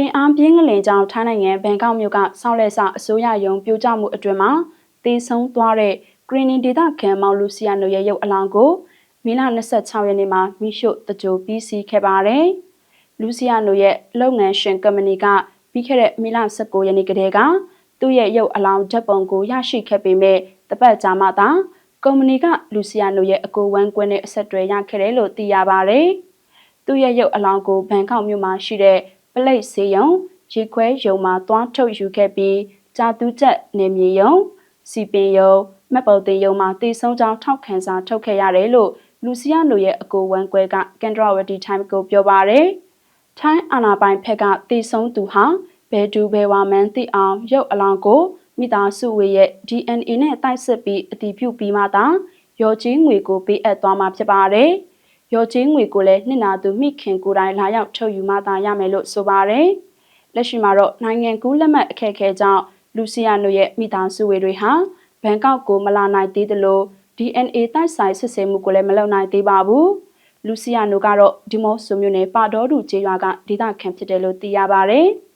အင်အားပြင်းကလေးကြောင့်ထိုင်းနိုင်ငံဘန်ကောက်မြို့ကဆောက်လက်စအစိုးရယုံပြိုကျမှုအတွင်းမှာတေဆုံးသွားတဲ့ဂရီနီဒေတာခံမောင်လူစီယာနိုရဲ့ရုပ်အလောင်းကိုမေလ26ရက်နေ့မှာမိရှုတကြိုပြီးစီးခဲ့ပါတယ်။လူစီယာနိုရဲ့လုပ်ငန်းရှင်ကုမ္ပဏီကပြီးခဲ့တဲ့မေလ19ရက်နေ့ကတည်းကသူ့ရဲ့ရုပ်အလောင်းဓာတ်ပုံကိုရရှိခဲ့ပေမဲ့တပတ်ကြာမှသာကုမ္ပဏီကလူစီယာနိုရဲ့အကိုဝမ်းကွင်းနဲ့အဆက်အသွယ်ရခဲ့တယ်လို့သိရပါတယ်။သူ့ရဲ့ရုပ်အလောင်းကိုဘန်ကောက်မြို့မှာရှိတဲ့ပ လိတ်စေးရုံရေခွဲရုံမှာသွားထုတ်ယူခဲ့ပြီးဂျာတူးချက်နေမြေရုံစီပင်ရုံမက်ပေါ်တင်ရုံမှာတည်ဆုံကြောင်းထောက်ခံစာထုတ်ခဲ့ရတယ်လို့လူစီယာနိုရဲ့အကိုဝမ်းကွဲကကန်ဒရာဝတီထိုင်းကိုပြောပါရယ်ထိုင်းအာနာပိုင်ဖက်ကတည်ဆုံသူဟာဘဲဒူဘဲဝါမန်တိအောင်ရုပ်အလောင်းကိုမိသားစုဝေရဲ့ DNA နဲ့တိုက်စစ်ပြီးအတည်ပြုပြီးမှသာရော်ကြီးငွေကိုပေးအပ်သွားမှာဖြစ်ပါတယ်။ ရော်ကြီးငွေကိုလည်းနှစ်နာသူမိခင်ကိုယ်တိုင်လာရောက်ထုတ်ယူမှသာရမယ်လို့ဆိုပါတယ်။လက်ရှိမှာတော့နိုင်ငံကူးလက်မှတ်အခက်အခဲကြောင့်လူစီယာနိုရဲ့မိသားစုဝေတွေဟာဘန်ကောက်ကိုမလာနိုင်သေးသလို DNA တိုက်ဆိုင်စစ်ဆေးမှုကိုလည်းမလုပ်နိုင်သေးပါဘူး။လူစီယာနိုကတော့ဒီမော့ဆိုမျိုးနဲ့ပါတော်တူကျေးရွာကဒေသခံဖြစ်တယ်လို့သိရပါဗျ။